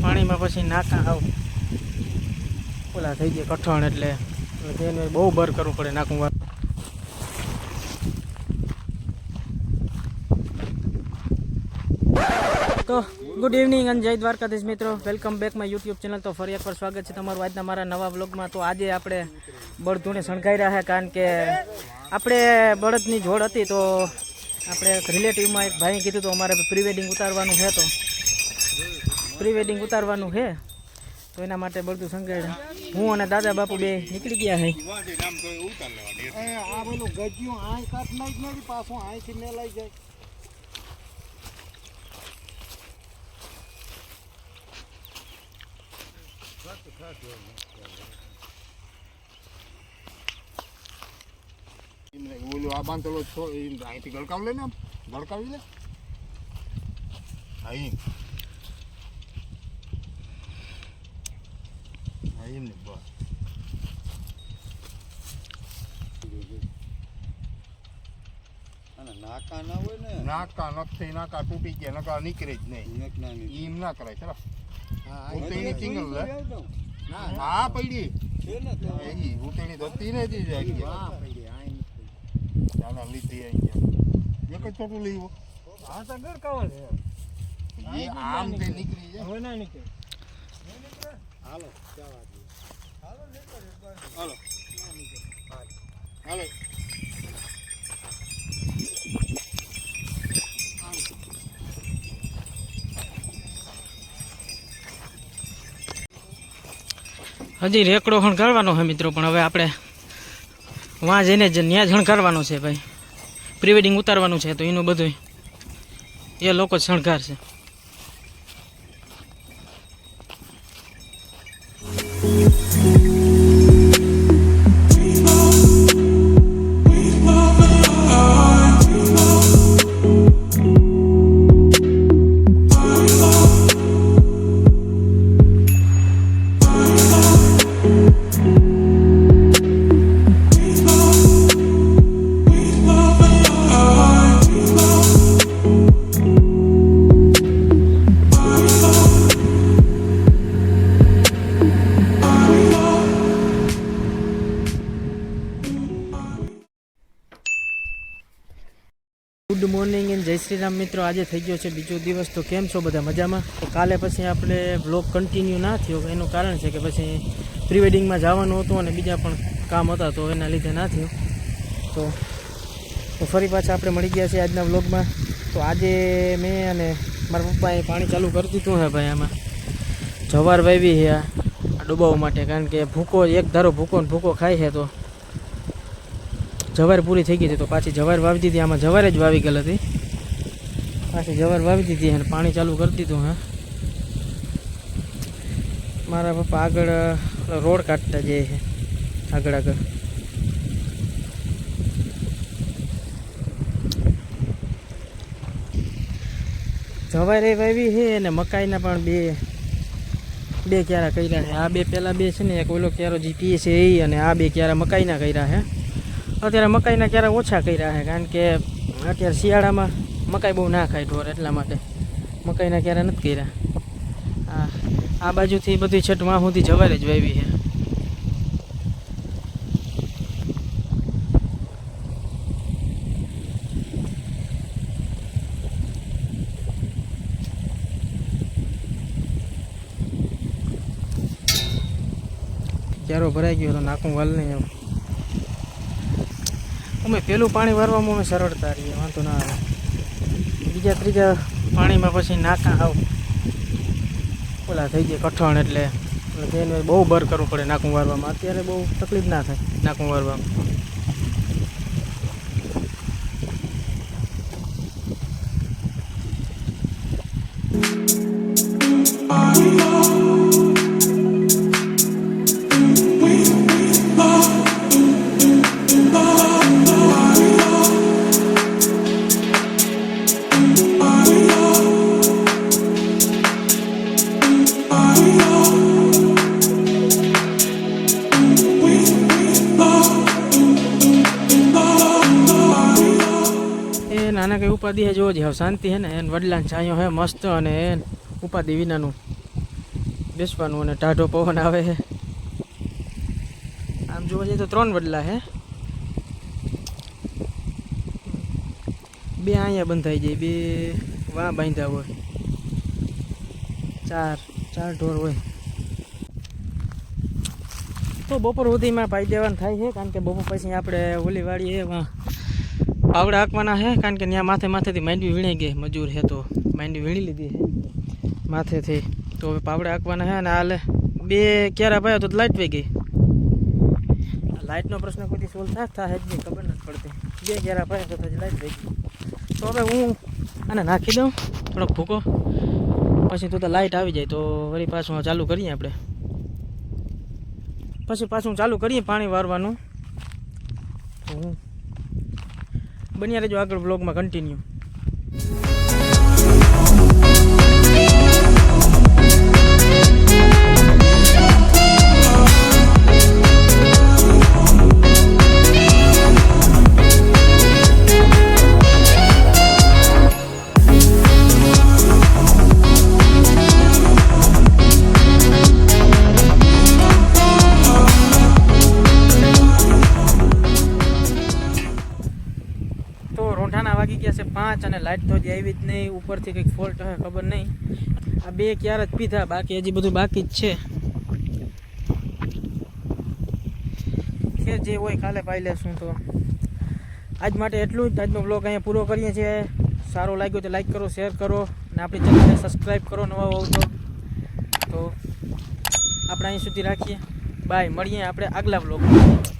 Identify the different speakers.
Speaker 1: પાણીમાં પછી નાકા આવ ઓલા થઈ ગયા કઠણ એટલે એટલે બહુ બર કરવું પડે નાખું તો ગુડ ઇવનિંગ અને જય દ્વારકાધીશ મિત્રો. Welcome back my YouTube channel તો ફરી એકવાર સ્વાગત છે તમારું આજના મારા નવા વ્લોગમાં તો આજે આપણે બળધૂણે શણગાઈ રહ્યા છે કારણ કે આપણે બળદની જોડ હતી તો આપણે રિલેટિવમાં એક ભાઈએ કીધું તો અમારે પ્રી વેડિંગ ઉતારવાનું છે તો. પ્રી વેડિંગ ઉતારવાનું છે. તો એના માટે બળદું શણગાઈ હું અને દાદા બાપુ બે નીકળી ગયા છે.
Speaker 2: આ પેલું ગજ્યું આય કાટ નાખ પાછું આયથી મેલાઈ જાય. ઓલું આ બાંધેલો છો એમ અહીંથી ગળકાવ લે ને ગળકાવી લે અહીં અહીં ને બસ
Speaker 3: નાકા ના હોય ને.
Speaker 2: નાકા નથી નાકા તૂટી ગયા નકા નીકળે જ નહીં. એમ ના કરાય ચલો.
Speaker 3: હા,
Speaker 2: સિંગલ. હા પડી.
Speaker 3: છે ને તો.
Speaker 2: ઉતેણી ધોતી ને જી જાય.
Speaker 3: હા, પડી, આ.
Speaker 2: ચાલા લીધી આવી ગયા. એક જ ચોટું લેવો.
Speaker 1: હા તો ગરકાવલ છે.
Speaker 2: એ આમ તે નીકળી જાય.
Speaker 1: હવે ના નીકળે.
Speaker 3: હાલો જવા દે.
Speaker 2: હાલો હાલો
Speaker 1: હજી રેકડો કરવાનો છે મિત્રો, પણ હવે આપણે વાં જઈને જ ત્યાં શણગારવાનો છે ભાઈ. પ્રી વેડિંગ ઉતારવાનું છે, તો એનું બધું એ લોકો શણગારશે. ગુડ મોર્નિંગ એન્ડ જય શ્રી રામ મિત્રો. આજે થઈ ગયો છે બીજો દિવસ. તો કેમ છો બધા? મજામાં? કાલે પછી આપણે બ્લોગ કન્ટિન્યુ ના થયો. એનું કારણ છે કે પછી પ્રી વેડિંગમાં જવાનું હતું અને બીજા પણ કામ હતા, તો એના લીધે ના થયું. તો તો ફરી પાછા આપણે મળી ગયા છીએ આજના બ્લોગમાં તો આજે મેં અને મારા પપ્પાએ પાણી ચાલુ કરી દીધું હે ભાઈ આમાં. જવાર વાવી છે આ આ ડૂબાવવા માટે, કારણ કે ભૂકો, એક ધારો ભૂકો ને ભૂકો ખાય છે તો જવાર પૂરી થઈ ગઈ હતી તો પાછી જવાર વાવી દીધી. આમાં જવાર જ વાવી ગયેલ હતી. પાછી જવાર વાવી દીધી અને પાણી ચાલુ કરી દીધું, હા. મારા પપ્પા આગળ રોડ કાઢતા જાય છે, આગળ આગળ. જવારે વાવી છે અને મકાઈના પણ બે બે ક્યારા કર્યા છે. આ બે પહેલાં બે છે ને, એક ઓલો ક્યારો જીપીએ છે એ અને આ બે ક્યારા મકાઈના કર્યા છે. અત્યારે મકાઈના ક્યારે ઓછા કર્યા છે, કારણ કે અત્યારે શિયાળામાં મકાઈ બહુ ના ખાય ઢોર એટલા માટે. મકાઈના ક્યારે નથી કર્યા. આ બાજુથી બધી છઠમાં સુધી જવારે જ વાવી છે. ક્યારો ભરાઈ ગયો નાખું વાલ નહીં એમ. અમે પેલું પાણી વારવામાં અમે સરળતા રહીએ, વાંધો ના આવે. બીજા ત્રીજા પાણીમાં પછી નાકા આવ ઓલા થઈ જાય કઠણ એટલે. તેને બહુ બર કરવું પડે નાકું વારવામાં. અત્યારે બહુ તકલીફ ના થાય નાકું વારવામાં. ઉપાધિ હે જોવો જ શાંતિ હે ને, એને વડલા છાંયો હે મસ્ત અને એન ઉપાધિ વિનાનું બેસવાનું અને ટાઢો પવન આવે હે. આમ જોવા જઈએ તો ત્રણ વડલા હે. બે અહીંયા બંધાઈ જાય, બે વાં બાંધ્યા હોય. ચાર ચાર ઢોર હોય. તો બપોર સુધીમાં પાઈ દેવાનું થાય છે, કારણ કે બપોર પછી આપણે ઓલી વાળી એ વાં પાવડા હાંકવાના છે કારણ કે ત્યાં માથે માથેથી માંડવી વીણાઈ ગઈ, મજૂર છે તો. માંડવી વીણી લીધી છે માથેથી. તો હવે પાવડા હાંકવાના છે અને હાલે બે ક્યારે ભાઈ તો લાઇટ વહી ગઈ. લાઇટનો પ્રશ્ન કોઈ સોલ્વ થાય? થાય જ નહીં, ખબર નથી પડતી. બે ક્યારે ભાઈ તો લાઇટ વહી ગઈ. તો હવે હું આને નાખી દઉં, થોડોક ભૂકો. પછી તો લાઇટ આવી જાય, તો વળી પાછું ચાલુ કરીએ આપણે. પછી પાછું ચાલુ કરીએ પાણી વારવાનું. હું બન્યા રહેજો આગળ બ્લોગમાં કન્ટિન્યુ વાગી ગયા છે પાંચ અને લાઇટ તો હજી આવી જ નહીં. ઉપરથી કંઈક ફોલ્ટ હોય, ખબર નહીં. આ બે ક્યારે જ પીધા, બાકી હજી બધું બાકી જ છે. જે હોય કાલે પાઈ લેશું તો. આજ માટે એટલું જ. આજનો બ્લોગ અહીંયા પૂરો કરીએ છીએ. સારો લાગ્યો તો લાઈક કરો શેર કરો અને આપણી ચેનલને સબસ્ક્રાઈબ કરો નવા હોવ તો. તો આપણે અહીં સુધી રાખીએ. બાય મળીએ આપણે આગલા બ્લોગમાં